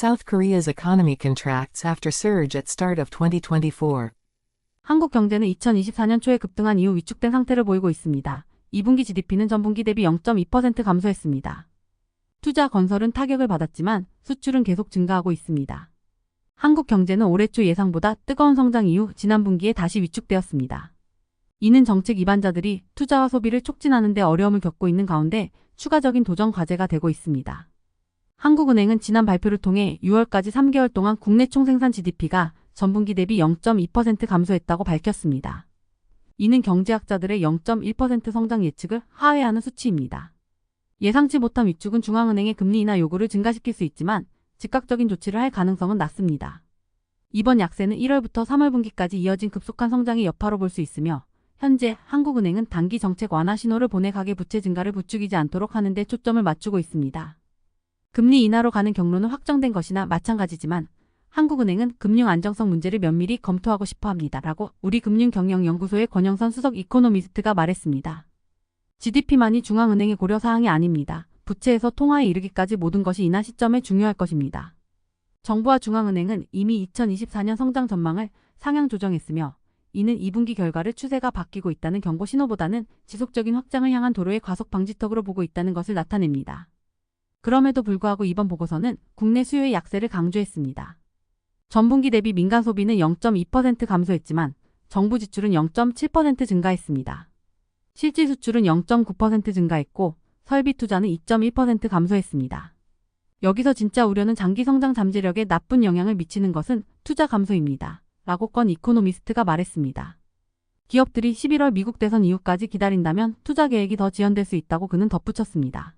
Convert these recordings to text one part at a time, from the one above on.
South Korea's economy contracts after surge at start of 2024. 한국 경제는 2024년 초에 급등한 이후 위축된 상태를 보이고 있습니다. 2분기 GDP는 전분기 대비 0.2% 감소했습니다. 투자 건설은 타격을 받았지만 수출은 계속 증가하고 있습니다. 한국 경제는 올해 초 예상보다 뜨거운 성장 이후 지난 분기에 다시 위축되었습니다. 이는 정책 입안자들이 투자와 소비를 촉진하는 데 어려움을 겪고 있는 가운데 추가적인 도전 과제가 되고 있습니다. 한국은행은 지난 발표를 통해 6월까지 3개월 동안 국내 총생산 GDP가 전분기 대비 0.2% 감소했다고 밝혔습니다. 이는 경제학자들의 0.1% 성장 예측을 하회하는 수치입니다. 예상치 못한 위축은 중앙은행의 금리 인하 요구를 증가시킬 수 있지만 즉각적인 조치를 할 가능성은 낮습니다. 이번 약세는 1월부터 3월 분기까지 이어진 급속한 성장의 여파로 볼 수 있으며 현재 한국은행은 단기 정책 완화 신호를 보내 가계 부채 증가를 부추기지 않도록 하는 데 초점을 맞추고 있습니다. 금리 인하로 가는 경로는 확정된 것이나 마찬가지지만 한국은행은 금융 안정성 문제를 면밀히 검토하고 싶어 합니다. 라고 우리 금융경영연구소의 권영선 수석 이코노미스트가 말했습니다. GDP만이 중앙은행의 고려 사항이 아닙니다. 부채에서 통화에 이르기까지 모든 것이 인하 시점에 중요할 것입니다. 정부와 중앙은행은 이미 2024년 성장 전망을 상향 조정했으며 이는 2분기 결과를 추세가 바뀌고 있다는 경고 신호보다는 지속적인 확장을 향한 도로의 과속 방지턱으로 보고 있다는 것을 나타냅니다. 그럼에도 불구하고 이번 보고서는 국내 수요의 약세를 강조했습니다. 전분기 대비 민간 소비는 0.2% 감소했지만 정부 지출은 0.7% 증가했습니다. 실질 수출은 0.9% 증가했고 설비 투자는 2.1% 감소했습니다. 여기서 진짜 우려는 장기 성장 잠재력에 나쁜 영향을 미치는 것은 투자 감소입니다. 라고 건 이코노미스트가 말했습니다. 기업들이 11월 미국 대선 이후까지 기다린다면 투자 계획이 더 지연될 수 있다고 그는 덧붙였습니다.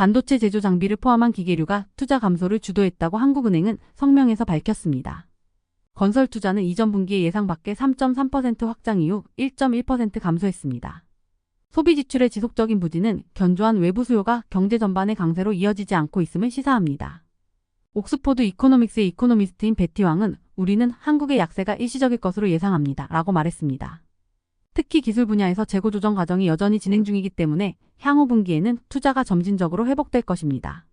반도체 제조 장비를 포함한 기계류가 투자 감소를 주도했다고 한국은행은 성명에서 밝혔습니다. 건설 투자는 이전 분기의 예상 밖의 3.3% 확장 이후 1.1% 감소했습니다. 소비 지출의 지속적인 부진은 견조한 외부 수요가 경제 전반의 강세로 이어지지 않고 있음을 시사합니다. 옥스포드 이코노믹스의 이코노미스트인 베티 왕은 우리는 한국의 약세가 일시적일 것으로 예상합니다. 라고 말했습니다. 특히 기술 분야에서 재고 조정 과정이 여전히 진행 중이기 때문에 향후 분기에는 투자가 점진적으로 회복될 것입니다.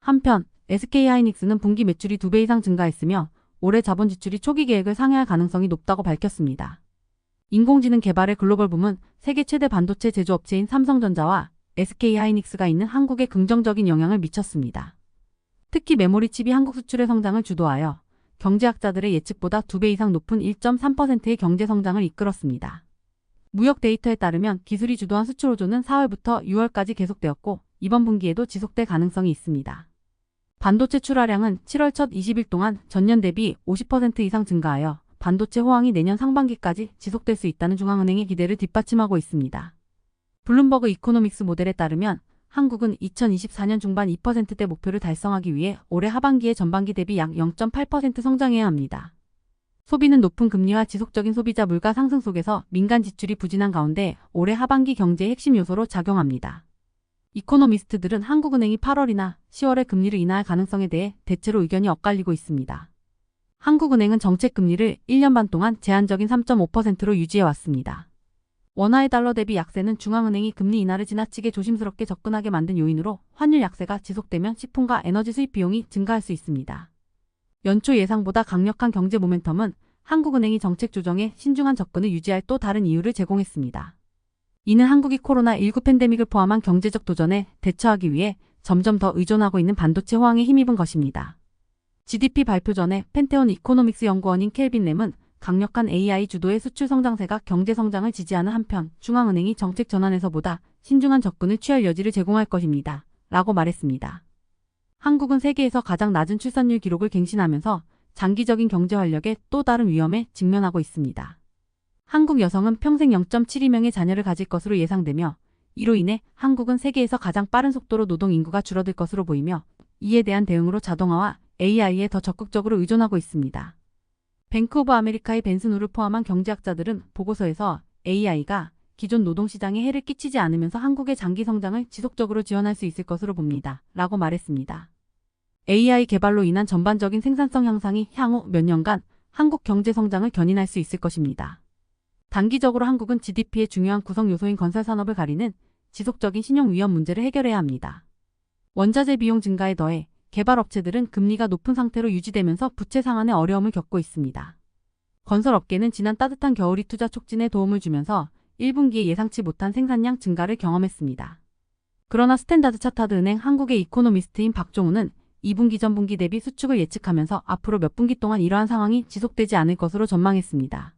한편 SK하이닉스는 분기 매출이 2배 이상 증가했으며 올해 자본 지출이 초기 계획을 상회할 가능성이 높다고 밝혔습니다. 인공지능 개발의 글로벌 붐은 세계 최대 반도체 제조업체인 삼성전자와 SK하이닉스가 있는 한국에 긍정적인 영향을 미쳤습니다. 특히 메모리 칩이 한국 수출의 성장을 주도하여 경제학자들의 예측보다 2배 이상 높은 1.3%의 경제 성장을 이끌었습니다. 무역 데이터에 따르면 기술이 주도한 수출 호조는 4월부터 6월까지 계속되었고 이번 분기에도 지속될 가능성이 있습니다. 반도체 출하량은 7월 첫 20일 동안 전년 대비 50% 이상 증가하여 반도체 호황이 내년 상반기까지 지속될 수 있다는 중앙은행의 기대를 뒷받침하고 있습니다. 블룸버그 이코노믹스 모델에 따르면 한국은 2024년 중반 2%대 목표를 달성하기 위해 올해 하반기에 전반기 대비 약 0.8% 성장해야 합니다. 소비는 높은 금리와 지속적인 소비자 물가 상승 속에서 민간 지출이 부진한 가운데 올해 하반기 경제의 핵심 요소로 작용합니다. 이코노미스트들은 한국은행이 8월이나 10월에 금리를 인하할 가능성에 대해 대체로 의견이 엇갈리고 있습니다. 한국은행은 정책 금리를 1년 반 동안 제한적인 3.5%로 유지해 왔습니다. 원화의 달러 대비 약세는 중앙은행이 금리 인하를 지나치게 조심스럽게 접근하게 만든 요인으로 환율 약세가 지속되면 식품과 에너지 수입 비용이 증가할 수 있습니다. 연초 예상보다 강력한 경제 모멘텀은 한국은행이 정책 조정에 신중한 접근을 유지할 또 다른 이유를 제공했습니다. 이는 한국이 코로나19 팬데믹을 포함한 경제적 도전에 대처하기 위해 점점 더 의존하고 있는 반도체 호황에 힘입은 것입니다. GDP 발표 전에 펜테온 이코노믹스 연구원인 켈빈 램은 강력한 AI 주도의 수출 성장세가 경제 성장을 지지하는 한편 중앙은행이 정책 전환에서보다 신중한 접근을 취할 여지를 제공할 것입니다. 라고 말했습니다. 한국은 세계에서 가장 낮은 출산율 기록을 갱신하면서 장기적인 경제 활력의 또 다른 위험에 직면하고 있습니다. 한국 여성은 평생 0.72명의 자녀를 가질 것으로 예상되며 이로 인해 한국은 세계에서 가장 빠른 속도로 노동 인구가 줄어들 것으로 보이며 이에 대한 대응으로 자동화와 AI에 더 적극적으로 의존하고 있습니다. 뱅크 오브 아메리카의 벤슨 우를 포함한 경제학자들은 보고서에서 AI가 기존 노동시장에 해를 끼치지 않으면서 한국의 장기 성장을 지속적으로 지원할 수 있을 것으로 봅니다. 라고 말했습니다. AI 개발로 인한 전반적인 생산성 향상이 향후 몇 년간 한국 경제 성장을 견인할 수 있을 것입니다. 단기적으로 한국은 GDP의 중요한 구성 요소인 건설 산업을 가리는 지속적인 신용 위험 문제를 해결해야 합니다. 원자재 비용 증가에 더해 개발업체들은 금리가 높은 상태로 유지되면서 부채 상환에 어려움을 겪고 있습니다. 건설업계는 지난 따뜻한 겨울이 투자 촉진에 도움을 주면서 1분기에 예상치 못한 생산량 증가를 경험했습니다. 그러나 스탠다드 차타드 은행 한국의 이코노미스트인 박종우는 2분기 전 분기 대비 수축을 예측하면서 앞으로 몇 분기 동안 이러한 상황이 지속되지 않을 것으로 전망했습니다.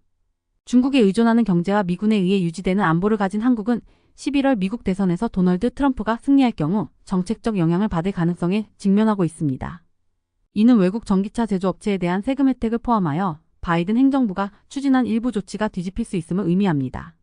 중국에 의존하는 경제와 미군에 의해 유지되는 안보를 가진 한국은 11월 미국 대선에서 도널드 트럼프가 승리할 경우 정책적 영향을 받을 가능성에 직면하고 있습니다. 이는 외국 전기차 제조업체에 대한 세금 혜택을 포함하여 바이든 행정부가 추진한 일부 조치가 뒤집힐 수 있음을 의미합니다.